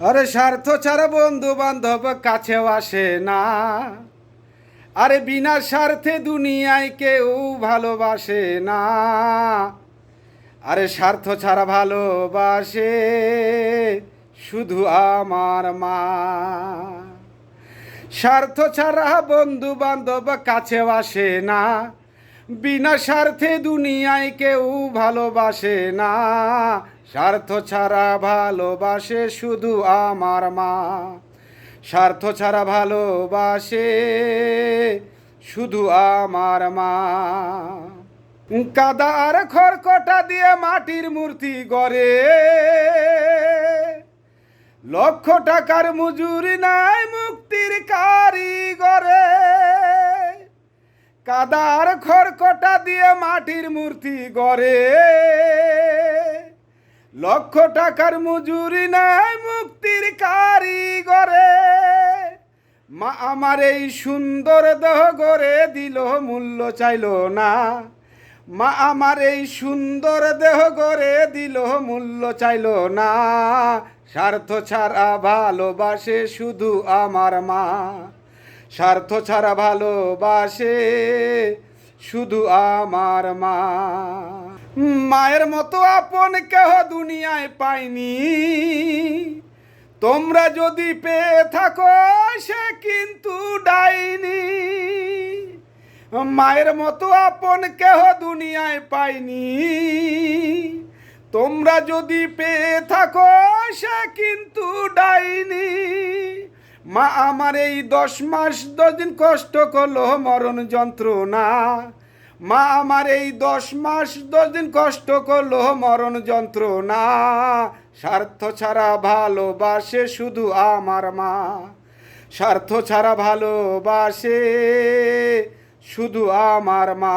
আরে স্বার্থ ছাড়া বন্ধু বান্ধব কাছেও আসে না। আরে বিনা স্বার্থে দুনিয়ায় কেউ ভালোবাসে না। আরে স্বার্থ ছাড়া ভালোবাসে শুধু আমার মা। স্বার্থ ছাড়া বন্ধু বান্ধব কাছেও আসে না। বিনা স্বার্থে দুনিয়ায় কেউ ভালোবাসে না। স্বার্থ ছাড়া ভালোবাসে শুধু আমার মা। স্বার্থ ছাড়া ভালোবাসে শুধু আমার মা। কাদার খড়কটা দিয়ে মাটির মূর্তি গড়ে। লক্ষ টাকার মজুরি নাই মুক্তির কারিগরে। কাদার খড়কটা দিয়ে মাটির মূর্তি গড়ে। লক্ষ টাকার মজুরি নাই মুক্তির কারিগরে। মা আমার এই সুন্দর দেহ গড়ে দিল, মূল্য চাইল না। মা আমার এই সুন্দর দেহ গড়ে দিল, মূল্য চাইল না। স্বার্থ ছাড়া ভালোবাসে শুধু আমার মা। স্বার্থ ছাড়া ভালোবাসে শুধু আমার মা। মায়ের মতো আপন কেহ দুনিয়ায় পাইনি তোমরা যদি পেয়ে থাকো, সে কিন্তু ডাইনি। মায়ের মতো আপন কেহ দুনিয়ায় পাইনি তোমরা যদি পেয়ে থাকো, সে কিন্তু ডাইনি। মা আমার এই দশ মাস দশ দিন কষ্ট করল মরণ যন্ত্রণা। মা আমার এই দশ মাস দশ দিন কষ্ট করল মরণ যন্ত্রণা। স্বার্থ ছাড়া ভালোবাসে শুধু আমার মা। স্বার্থ ছাড়া ভালোবাসে শুধু আমার মা।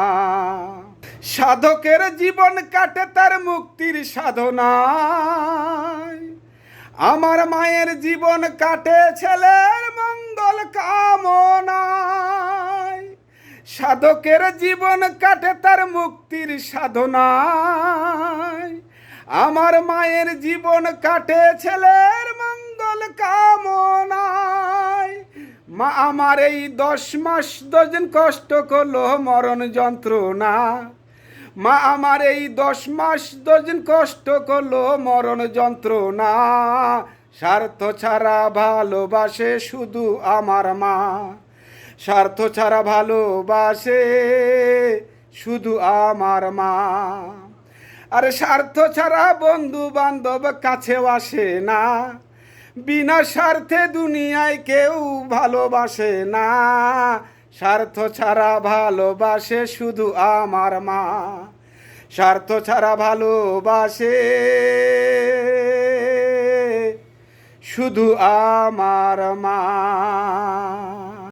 সাধকের জীবন কাটে তার মুক্তির সাধনায়। আমার মায়ের জীবন কাটে ছেলের সাধকের জীবন কাটে তার মুক্তির সাধনায়। আমার মায়ের জীবন কাটে ছেলের মঙ্গল কামনায়। মা, আমার এই দশ মাস দশ দিন কষ্ট করল মরণ যন্ত্রণা। মা, আমার এই দশ মাস দশ দিন কষ্ট করল মরণ যন্ত্রণা। স্বার্থ ছাড়া ভালোবাসে শুধু আমার মা। স্বার্থ ছাড়া ভালোবাসে শুধু আমার মা। আর স্বার্থ ছাড়া বন্ধু বান্ধব কাছেও আসে না। বিনা স্বার্থে দুনিয়ায় কেউ ভালোবাসে না। স্বার্থ ছাড়া ভালোবাসে শুধু আমার মা। স্বার্থ ছাড়া ভালোবাসে শুধু আমার মা।